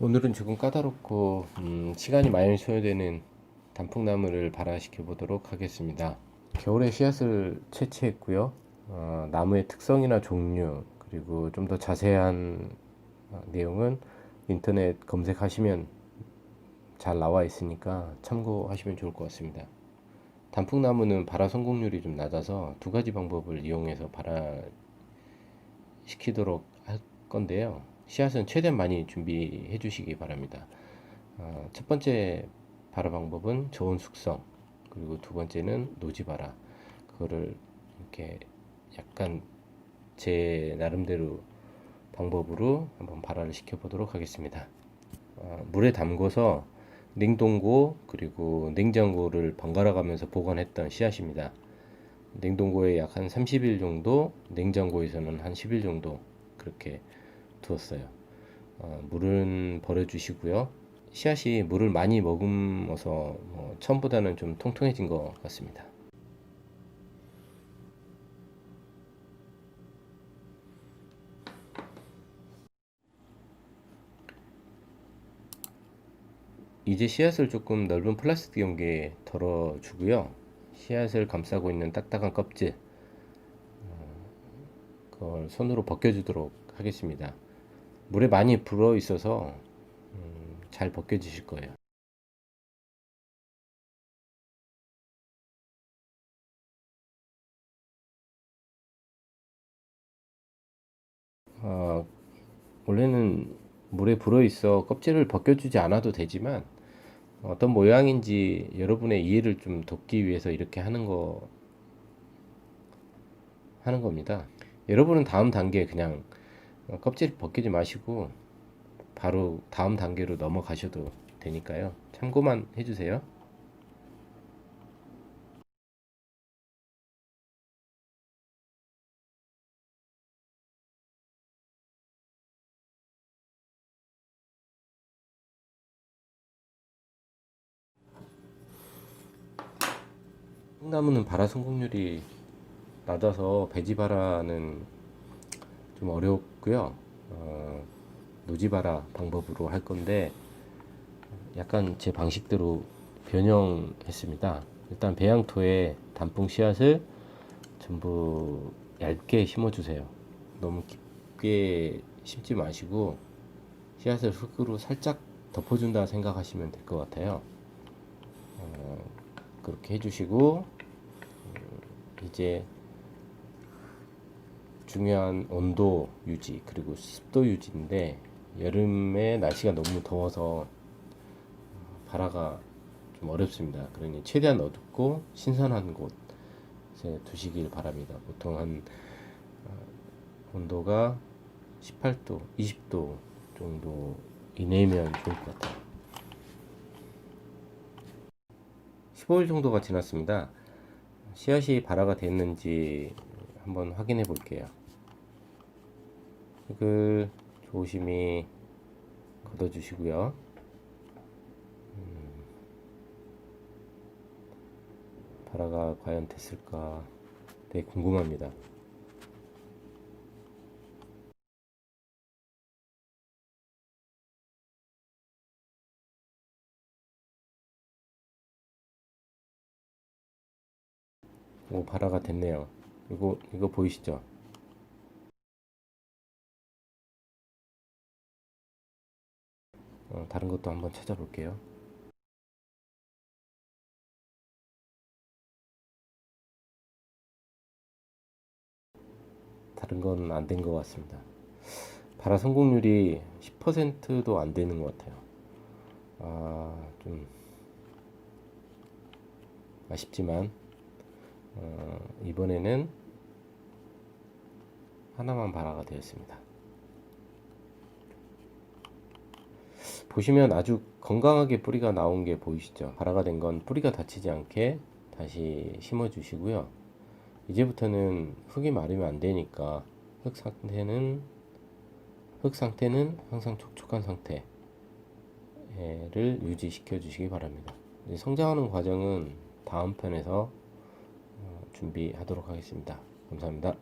오늘은 조금 까다롭고 음, 시간이 많이 소요되는 단풍나무를 발화시켜 보도록 하겠습니다. 겨울에 씨앗을 채취했고요. 어, 나무의 특성이나 종류 그리고 좀 더 자세한 어, 내용은 인터넷 검색하시면 잘 나와 있으니까 참고하시면 좋을 것 같습니다. 단풍나무는 발화 성공률이 좀 낮아서 두 가지 방법을 이용해서 발화시키도록 할 건데요. 씨앗은 최대한 많이 준비해 주시기 바랍니다. 어, 첫 번째 발화 방법은 저온 숙성, 그리고 두 번째는 노지 발화. 그거를 이렇게 약간 제 나름대로 방법으로 한번 발화를 시켜 보도록 하겠습니다. 어, 물에 담궈서 냉동고 그리고 냉장고를 번갈아 가면서 보관했던 씨앗입니다. 냉동고에 약 한 30일 정도, 냉장고에서는 한 10일 정도 그렇게 두었어요. 어, 물은 버려주시고요. 씨앗이 물을 많이 머금어서 뭐 처음보다는 좀 통통해진 것 같습니다. 이제 씨앗을 조금 넓은 플라스틱 용기에 덜어주고요. 씨앗을 감싸고 있는 딱딱한 껍질, 어, 그걸 손으로 벗겨주도록 하겠습니다. 물에 많이 불어 있어서 음, 잘 벗겨지실 거예요. 어, 원래는 물에 불어 있어 껍질을 벗겨주지 않아도 되지만 어떤 모양인지 여러분의 이해를 좀 돕기 위해서 이렇게 하는 거 하는 겁니다. 여러분은 다음 단계 그냥 껍질 벗기지 마시고 바로 다음 단계로 넘어가셔도 되니까요. 참고만 해주세요. 콩나무는 발화 성공률이 낮아서 배지 발화는 좀 어렵 고요. 어, 노지 발화 방법으로 할 건데 약간 제 방식대로 변형했습니다. 일단 배양토에 단풍 씨앗을 전부 얇게 심어주세요. 너무 깊게 심지 마시고 씨앗을 흙으로 살짝 덮어준다 생각하시면 될 것 같아요. 어, 그렇게 해주시고 음, 이제 중요한 온도 유지 그리고 습도 유지인데 여름에 날씨가 너무 더워서 발화가 좀 어렵습니다. 그러니 최대한 어둡고 신선한 곳에 두시길 바랍니다. 보통 한 어, 온도가 18도, 20도 정도 이내면 좋을 것 같아요. 15일 정도가 지났습니다. 씨앗이 발화가 됐는지 한번 확인해 볼게요. 흙을 조심히 걷어 주시고요. 음, 발화가 과연 됐을까 되게 궁금합니다. 오, 발화가 됐네요. 이거, 이거 보이시죠? 어, 다른 것도 한번 찾아볼게요. 다른 건 안 된 것 같습니다. 발화 성공률이 10%도 안 되는 것 같아요. 아, 좀 아쉽지만 어, 이번에는 하나만 발화가 되었습니다. 보시면 아주 건강하게 뿌리가 나온 게 보이시죠? 발화가 된 건 뿌리가 다치지 않게 다시 심어 주시고요. 이제부터는 흙이 마르면 안 되니까 흙 상태는 흙 상태는 항상 촉촉한 상태를 유지시켜 주시기 바랍니다. 성장하는 과정은 다음 편에서 준비하도록 하겠습니다. 감사합니다.